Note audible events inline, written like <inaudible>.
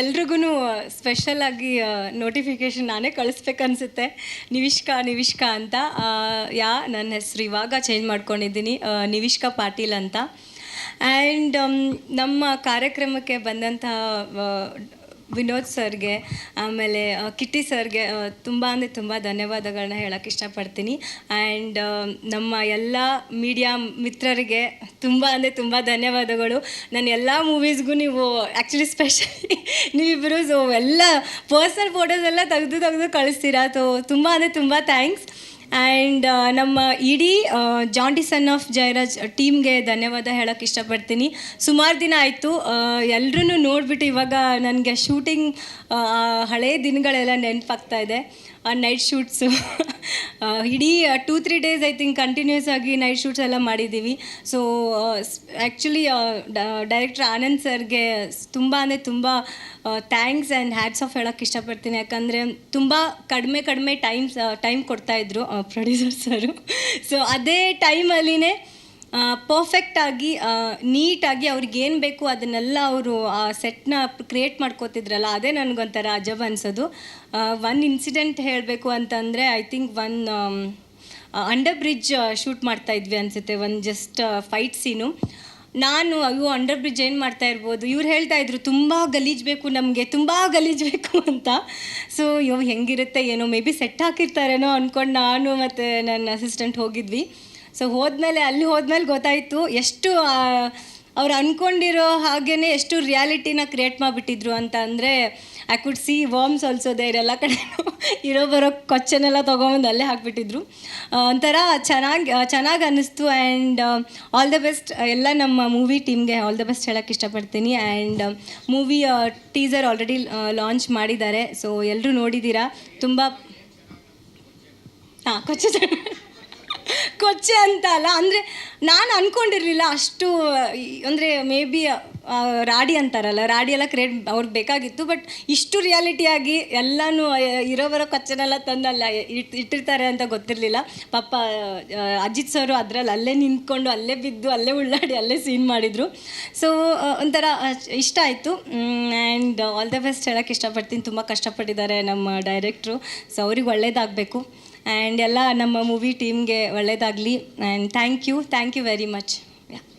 ಎಲ್ರಿಗೂ ಸ್ಪೆಷಲ್ ಆಗಿ ನೋಟಿಫಿಕೇಶನ್ ನಾನೇ ಕಳಿಸ್ಬೇಕನ್ಸುತ್ತೆ. ನಿವಿಷ್ಕಾ ನಿವಿಷ್ಕಾ ಅಂತ. ಯಾ, ನನ್ನ ಹೆಸರು ಇವಾಗ ಚೇಂಜ್ ಮಾಡ್ಕೊಂಡಿದ್ದೀನಿ. ನಿವಿಷ್ಕಾ ಪಾಟೀಲ್ ಅಂತ. ಆ್ಯಂಡ್ ನಮ್ಮ ಕಾರ್ಯಕ್ರಮಕ್ಕೆ ಬಂದಂತಹ ವಿನೋದ್ ಸರ್ಗೆ, ಆಮೇಲೆ ಕಿಟ್ಟಿ ಸರ್ಗೆ ತುಂಬ ಅಂದರೆ ತುಂಬ ಧನ್ಯವಾದಗಳನ್ನ ಹೇಳೋಕ್ಕೆ ಇಷ್ಟಪಡ್ತೀನಿ. ಆ್ಯಂಡ್ ನಮ್ಮ ಎಲ್ಲ ಮೀಡಿಯಾ ಮಿತ್ರರಿಗೆ ತುಂಬ ಅಂದರೆ ತುಂಬ ಧನ್ಯವಾದಗಳು. ನನ್ನ ಎಲ್ಲ ಮೂವೀಸ್ಗೂ ನೀವು ಆ್ಯಕ್ಚುಲಿ ಸ್ಪೆಷಲಿ ನೀವಿಬ್ಬರು ಸೊ ಎಲ್ಲ ಪರ್ಸ್ನಲ್ ಫೋಟೋಸ್ ಎಲ್ಲ ತೆಗೆದು ತೆಗೆದು ಕಳಿಸ್ತೀರಾ. ಸೊ ತುಂಬ ಅಂದರೆ ತುಂಬ ಥ್ಯಾಂಕ್ಸ್ ಆ್ಯಂಡ್ ನಮ್ಮ ಇಡೀ ಜಾಂಟಿ ಸನ್ ಆಫ್ ಜಯರಾಜ್ ಟೀಮ್ಗೆ ಧನ್ಯವಾದ ಹೇಳೋಕ್ಕೆ ಇಷ್ಟಪಡ್ತೀನಿ. ಸುಮಾರು ದಿನ ಆಯಿತು ಎಲ್ಲರೂ ನೋಡಿಬಿಟ್ಟು ಇವಾಗ ನನಗೆ ಶೂಟಿಂಗ್ ಹಳೆಯ ದಿನಗಳೆಲ್ಲ ನೆನಪಾಗ್ತಾ ಇದೆ. ನೈಟ್ ಶೂಟ್ಸು <laughs> ಇಡೀ two three days I think continuous ಆಗಿ ನೈಟ್ ಶೂಟ್ಸ್ ಎಲ್ಲ ಮಾಡಿದ್ದೀವಿ. ಸೊ ಆ್ಯಕ್ಚುಲಿ ಡೈರೆಕ್ಟರ್ ಆನಂದ್ ಸರ್ಗೆ ತುಂಬ ಅಂದರೆ ತುಂಬ ಥ್ಯಾಂಕ್ಸ್ ಆ್ಯಂಡ್ ಹ್ಯಾಟ್ಸ್ ಆಫ್ ಹೇಳೋಕ್ಕೆ ಇಷ್ಟಪಡ್ತೀನಿ. ಯಾಕಂದರೆ ತುಂಬ ಕಡಿಮೆ ಕಡಿಮೆ ಟೈಮ್ಸ್ ಟೈಮ್ ಕೊಡ್ತಾಯಿದ್ರು ಪ್ರೊಡ್ಯೂಸರ್ <laughs> ಸರು. ಸೊ ಅದೇ ಟೈಮಲ್ಲಿನೇ ಪರ್ಫೆಕ್ಟಾಗಿ ನೀಟಾಗಿ ಅವ್ರಿಗೆ ಏನು ಬೇಕು ಅದನ್ನೆಲ್ಲ ಅವರು, ಆ ಸೆಟ್ನ ಕ್ರಿಯೇಟ್ ಮಾಡ್ಕೋತಿದ್ರಲ್ಲ, ಅದೇ ನನಗೊಂಥರ ಅಜಬ್ ಅನ್ಸೋದು. ಒನ್ ಇನ್ಸಿಡೆಂಟ್ ಹೇಳಬೇಕು ಅಂತಂದರೆ I think one under bridge shoot ಮಾಡ್ತಾ ಇದ್ವಿ ಅನಿಸುತ್ತೆ, ಒಂದು ಜಸ್ಟ್ ಫೈಟ್ ಸೀನು ನಾನು, ಅಯ್ಯೋ ಅಂಡರ್ ಬ್ರಿಡ್ಜ್ ಏನು ಮಾಡ್ತಾ ಇರ್ಬೋದು? ಇವ್ರು ಹೇಳ್ತಾ ಇದ್ರು, ತುಂಬ ಗಲೀಜ್ ಬೇಕು ನಮಗೆ, ತುಂಬ ಗಲೀಜ್ ಬೇಕು <laughs> ಅಂತ. ಸೊ ಅಯ್ಯೋ, ಹೆಂಗಿರುತ್ತೆ, ಏನೋ ಮೇ ಬಿ ಸೆಟ್ ಹಾಕಿರ್ತಾರೇನೋ ಅಂದ್ಕೊಂಡು ನಾನು ಮತ್ತು ನನ್ನ ಅಸಿಸ್ಟೆಂಟ್ ಹೋಗಿದ್ವಿ. ಸೊ ಹೋದ್ಮೇಲೆ ಅಲ್ಲಿ ಹೋದ್ಮೇಲೆ ಗೊತ್ತಾಯಿತು ಎಷ್ಟು ಅವ್ರು ಅಂದ್ಕೊಂಡಿರೋ ಹಾಗೇ ಎಷ್ಟು ರಿಯಾಲಿಟಿನ ಕ್ರಿಯೇಟ್ ಮಾಡಿಬಿಟ್ಟಿದ್ರು ಅಂತ ಅಂದರೆ I could see worms also ಇರೆಲ್ಲ ಕಡೆ ಇರೋ ಬರೋ ಕೊಚ್ಚನೆಲ್ಲ ತೊಗೊಂಬಂದು ಅಲ್ಲೇ ಹಾಕಿಬಿಟ್ಟಿದ್ರು. ಒಂಥರ ಚೆನ್ನಾಗಿ ಚೆನ್ನಾಗಿ ಅನ್ನಿಸ್ತು ಆ್ಯಂಡ್ ಆಲ್ ದ ಬೆಸ್ಟ್ ಎಲ್ಲ ನಮ್ಮ ಮೂವಿ ಟೀಮ್ಗೆ ಆಲ್ ದ ಬೆಸ್ಟ್ ಹೇಳೋಕ್ಕೆ ಇಷ್ಟಪಡ್ತೀನಿ and movie teaser already launch ಮಾಡಿದ್ದಾರೆ. ಸೊ ಎಲ್ಲರೂ ನೋಡಿದ್ದೀರಾ? ತುಂಬ ಹಾಂ ಕೊಚ್ಚೆ ಕೊಚ್ಚೆ ಅಂತ ಅಲ್ಲ ಅಂದರೆ ನಾನು ಅಂದ್ಕೊಂಡಿರಲಿಲ್ಲ ಅಷ್ಟು ಅಂದರೆ ಮೇ ಬಿ ರಾಡಿ ಅಂತಾರಲ್ಲ, ರಾಡಿ ಎಲ್ಲ ಕ್ರಿಯೇಟ್ ಅವ್ರಿಗೆ ಬೇಕಾಗಿತ್ತು ಬಟ್ ಇಷ್ಟು ರಿಯಾಲಿಟಿಯಾಗಿ ಎಲ್ಲನೂ ಇರೋ ಕೊಚ್ಚನೆಲ್ಲ ತಂದಲ್ಲ ಇಟ್, ಇಟ್ಟಿರ್ತಾರೆ ಅಂತ ಗೊತ್ತಿರಲಿಲ್ಲ. ಪಾಪ ಅಜಿತ್ ಸರು ಅದರಲ್ಲಿ ಅಲ್ಲೇ ನಿಂತ್ಕೊಂಡು, ಅಲ್ಲೇ ಬಿದ್ದು, ಅಲ್ಲೇ ಉಳ್ಳಾಡಿ, ಅಲ್ಲೇ ಸೀನ್ ಮಾಡಿದರು. ಸೊ ಒಂಥರ ಇಷ್ಟ ಆಯಿತು. ಆ್ಯಂಡ್ ಆಲ್ ದ ಬೆಸ್ಟ್ ಹೇಳೋಕ್ಕೆ ಇಷ್ಟಪಡ್ತೀನಿ. ತುಂಬ ಕಷ್ಟಪಟ್ಟಿದ್ದಾರೆ ನಮ್ಮ ಡೈರೆಕ್ಟ್ರು ಸೊ ಅವ್ರಿಗೆ ಒಳ್ಳೇದಾಗಬೇಕು. ಆ್ಯಂಡ್ ಎಲ್ಲ ನಮ್ಮ ಮೂವಿ ಟೀಮ್ಗೆ ಒಳ್ಳೆಯದಾಗಲಿ and thank you thank you very much